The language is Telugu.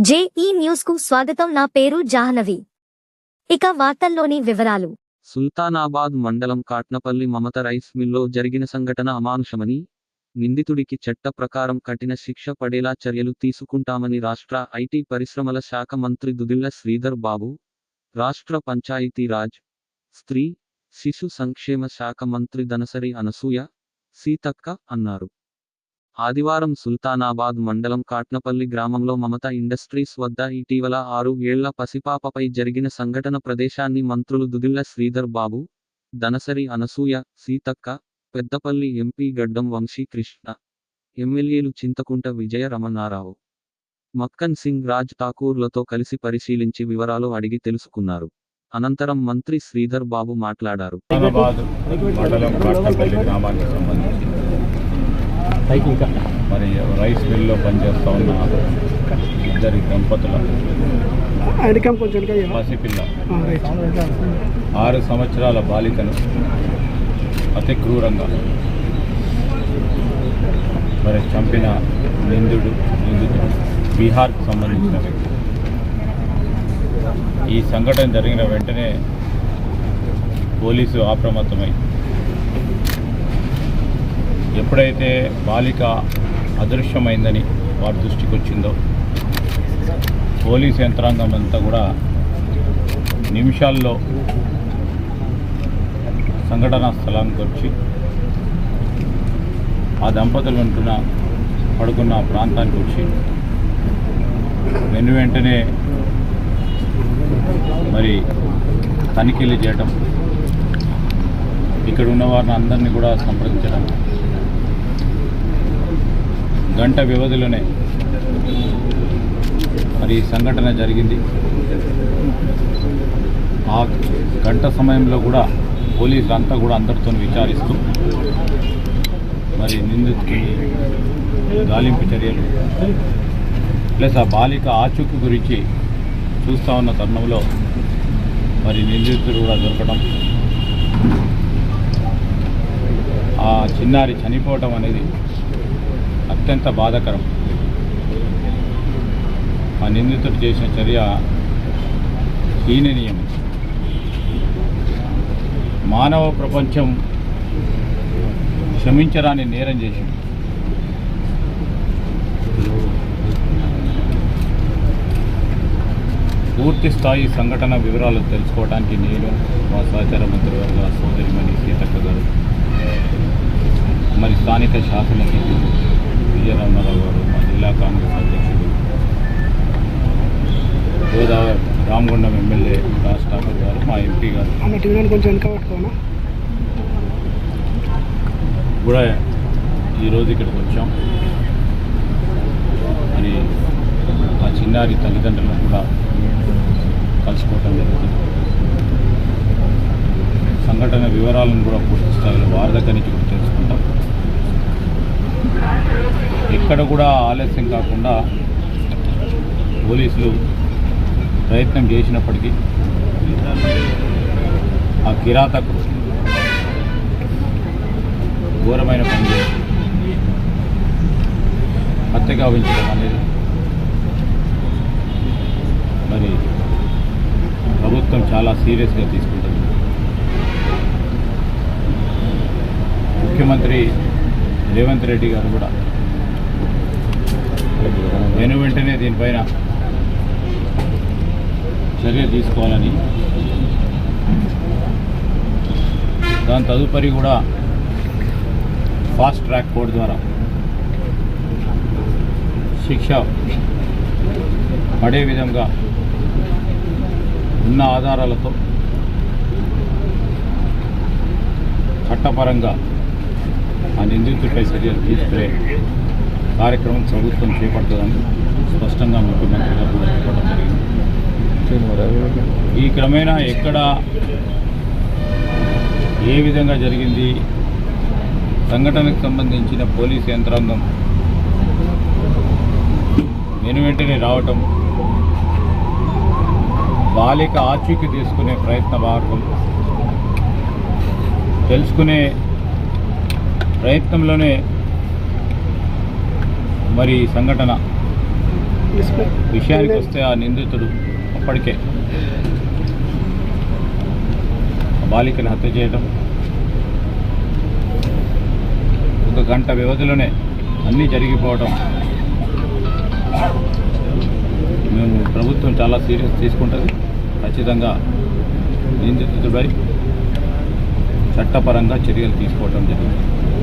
జేఈ న్యూస్కు స్వాగతం. నా పేరు జాహ్నవి. ఇక వార్తల్లోని వివరాలు. సుల్తానాబాద్ మండలం కాట్నపల్లి మమత రైస్ మిల్లో జరిగిన సంఘటన అమానుషమని నిందితుడికి చట్ట ప్రకారం కఠిన శిక్ష పడేలా చర్యలు తీసుకుంటామని రాష్ట్ర ఐటీ పరిశ్రమల శాఖ మంత్రి దుదిళ్ళ శ్రీధర్ బాబు రాష్ట్ర పంచాయతీరాజ్ స్త్రీ శిశు సంక్షేమ శాఖ మంత్రి దనసరి అనసూయ సీతక్క అన్నారు. ఆదివారం సుల్తానాబాద్ మండలం కాట్నపల్లి గ్రామంలో మమత ఇండస్ట్రీస్ వద్ద ఇటీవల ఆరు ఏళ్ళ పసిపాపపై జరిగిన సంఘటన ప్రదేశాన్ని మంత్రులు దుదిళ్ళ శ్రీధర్ బాబు దనసరి అనసూయ సీతక్క పెద్దపల్లి ఎంపీ గడ్డం వంశీ కృష్ణ ఎమ్మెల్యేలు చింతకుంట విజయ రమణారావు మక్కన్ సింగ్ రాజ్ ఠాకూర్లతో కలిసి పరిశీలించి వివరాలు అడిగి తెలుసుకున్నారు. అనంతరం మంత్రి శ్రీధర్ బాబు మాట్లాడారు. మండలం గ్రామానికి సంబంధించి మరి రైస్ మిల్లో పనిచేస్తా ఉన్న ఇద్దరి దంపతుల? పసిపిల్ల ఆరు సంవత్సరాల బాలికను అతి క్రూరంగా మరి చంపిన నిందుడు నిందితుడు బీహార్కు సంబంధించిన వ్యక్తి. ఈ సంఘటన జరిగిన వెంటనే పోలీసు అప్రమత్తమై ఎప్పుడైతే బాలిక అదృశ్యమైందని వారి దృష్టికి వచ్చిందో పోలీస్ యంత్రాంగం అంతా కూడా నిమిషాల్లో సంఘటనా స్థలానికి వచ్చి ఆ దంపతులు ఉంటున్న పడుకున్న ప్రాంతానికి వచ్చి వెను వెంటనే మరి తనిఖీలు చేయటం ఇక్కడ ఉన్న వారిని అందరినీ కూడా సంప్రదించడం గంట వ్యవధిలోనే మరి సంఘటన జరిగింది. ఆ గంట సమయంలో కూడా పోలీసులు అంతా కూడా అందరితో విచారిస్తూ మరి నిందితుకి గాలింపు చర్యలు ప్లస్ ఆ బాలిక ఆచూకీ గురించి చూస్తూ ఉన్న తరుణంలో మరి నిందితుడు కూడా దొరకడం ఆ చిన్నారి చనిపోవటం అనేది అత్యంత బాధాకరం. ఆ నిందితుడు చేసిన చర్య హీననీయం. మానవ ప్రపంచం క్షమించరాని నేరం చేసింది. పూర్తి స్థాయి సంఘటన వివరాలు తెలుసుకోవడానికి నేను మా సహచార మంత్రివర్గ సోదరిమణి సీతక్క గారు మరి స్థానిక శాసనసభ్యులు విజయరామారావు గారు మా జిల్లా కాంగ్రెస్ అధ్యక్షుడు గోదావరి రామగుండం ఎమ్మెల్యే రాజ్ ఠాకూర్ గారు మా ఎంపీ గారు. కూడా ఈరోజు ఇక్కడికి వచ్చాం. మరి ఆ చిన్నారి తల్లిదండ్రులను కూడా కలుసుకోవటం జరుగుతుంది సంఘటన వివరాలను కూడా పూర్తి స్థాయిలో వారి దగ్గర నుంచి కూడా తెలుసుకుంటాం. ఎక్కడ కూడా ఆలస్యం కాకుండా పోలీసులు ప్రయత్నం చేసినప్పటికీ ఆ కిరాతకు ఘోరమైన పని చేసి హత్య గావించడం అనేది మరి ప్రభుత్వం చాలా సీరియస్గా తీసుకుంటుంది. ముఖ్యమంత్రి రేవంత్ రెడ్డి గారు కూడా నేను వెంటనే దీనిపైన చర్య తీసుకోవాలని. దాని తదుపరి కూడా ఫాస్ట్ ట్రాక్ కోడ్ ద్వారా శిక్ష పడే విధంగా ఉన్న ఆధారాలతో చట్టపరంగా ఆ నిందితుడిపై చర్యలు తీసుకునే కార్యక్రమం ప్రభుత్వం చేపడుతుందని స్పష్టంగా ముఖ్యమంత్రి గారు చెప్పడం జరిగింది. ఈ క్రమేణా ఎక్కడ ఏ విధంగా జరిగింది? సంఘటనకు సంబంధించిన పోలీస్ యంత్రాంగం నేను వెంటనే రావటం బాలిక ఆచూకీ తీసుకునే ప్రయత్న భాగం తెలుసుకునే ప్రయత్నంలోనే మరి సంఘటన విషయానికి వస్తే ఆ నిందితుడు అప్పటికే బాలికను హత్య చేయడం ఒక గంట వ్యవధిలోనే అన్నీ జరిగిపోవడం మేము ప్రభుత్వం చాలా సీరియస్ తీసుకుంటుంది. ఖచ్చితంగా నిందితుడిపై చట్టపరంగా చర్యలు తీసుకోవడం జరిగింది.